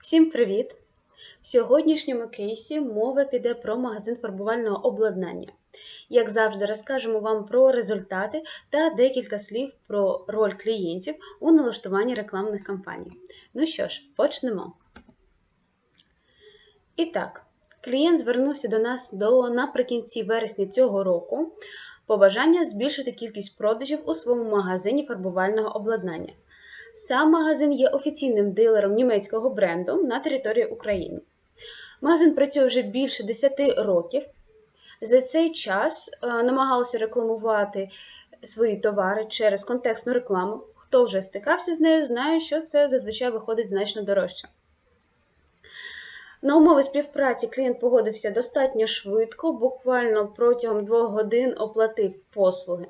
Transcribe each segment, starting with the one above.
Всім привіт! В сьогоднішньому кейсі мова піде про магазин фарбувального обладнання. Як завжди, розкажемо вам про результати та декілька слів про роль клієнтів у налаштуванні рекламних кампаній. Ну що ж, почнемо. І так, клієнт звернувся до нас до наприкінці вересня цього року. Побажання збільшити кількість продажів у своєму магазині фарбувального обладнання. Сам магазин є офіційним дилером німецького бренду на території України. Магазин працює вже більше 10 років. За цей час е, намагалися рекламувати свої товари через контекстну рекламу. Хто вже стикався з нею, знає, що це зазвичай виходить значно дорожче. На умови співпраці клієнт погодився достатньо швидко, буквально протягом двох годин оплатив послуги.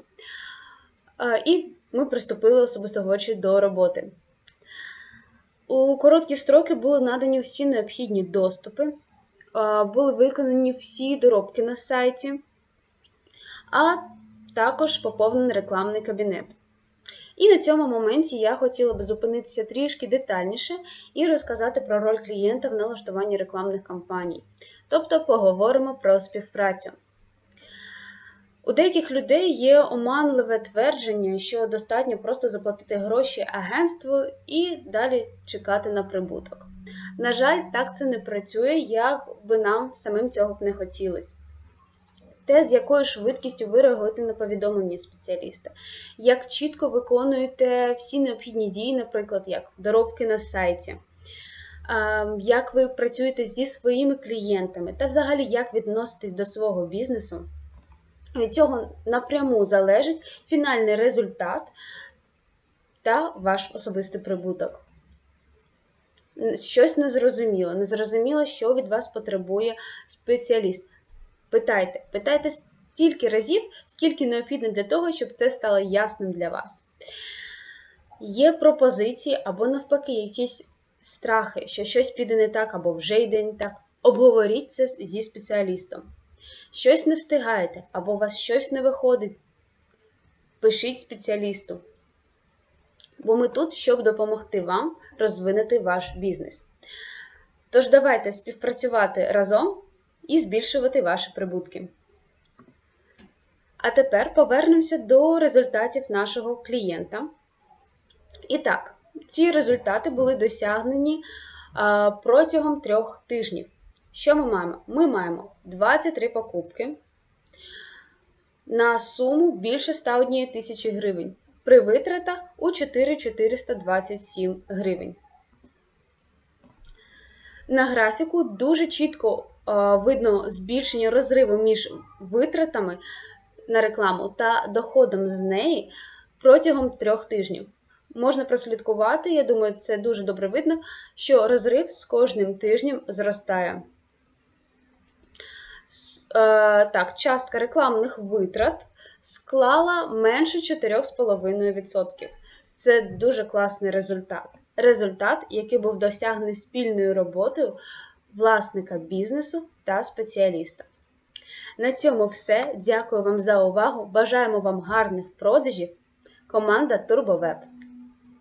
Е, І ми приступили особисто говорячи до роботи. У короткі строки були надані всі необхідні доступи, були виконані всі доробки на сайті, а також поповнений рекламний кабінет. І на цьому моменті я хотіла би зупинитися трішки детальніше і розказати про роль клієнта в налаштуванні рекламних кампаній. Тобто поговоримо про співпрацю. У деяких людей є оманливе твердження, що достатньо просто заплатити гроші агентству і далі чекати на прибуток. На жаль, так це не працює, як би нам самим цього б не хотілося. Те, з якою швидкістю ви реагуєте на повідомлення спеціаліста, як чітко виконуєте всі необхідні дії, наприклад, як доробки на сайті, як ви працюєте зі своїми клієнтами, та взагалі як відноситесь до свого бізнесу. Від цього напряму залежить фінальний результат та ваш особистий прибуток. Щось незрозуміло. Незрозуміло, що від вас потребує спеціаліст. Питайте, питайте стільки разів, скільки необхідно для того, щоб це стало ясним для вас. Є пропозиції або, навпаки, якісь страхи, що щось піде не так, або вже йде не так. Обговоріть це зі спеціалістом щось не встигаєте або у вас щось не виходить, пишіть спеціалісту. Бо ми тут, щоб допомогти вам розвинути ваш бізнес. Тож, давайте співпрацювати разом і збільшувати ваші прибутки. А тепер повернемося до результатів нашого клієнта. І так, ці результати були досягнені протягом трьох тижнів. Що ми маємо? Ми маємо 23 покупки на суму більше 101 тисячі гривень. При витратах у 4427 гривень. На графіку дуже чітко видно збільшення розриву між витратами на рекламу та доходом з неї протягом трьох тижнів. Можна прослідкувати, я думаю, це дуже добре видно, що розрив з кожним тижнем зростає. Е, так, частка рекламних витрат склала менше 4,5%. Це дуже класний результат. Результат, який був досягнений спільною роботою власника бізнесу та спеціаліста. На цьому все. Дякую вам за увагу. Бажаємо вам гарних продажів. Команда Турбовеб.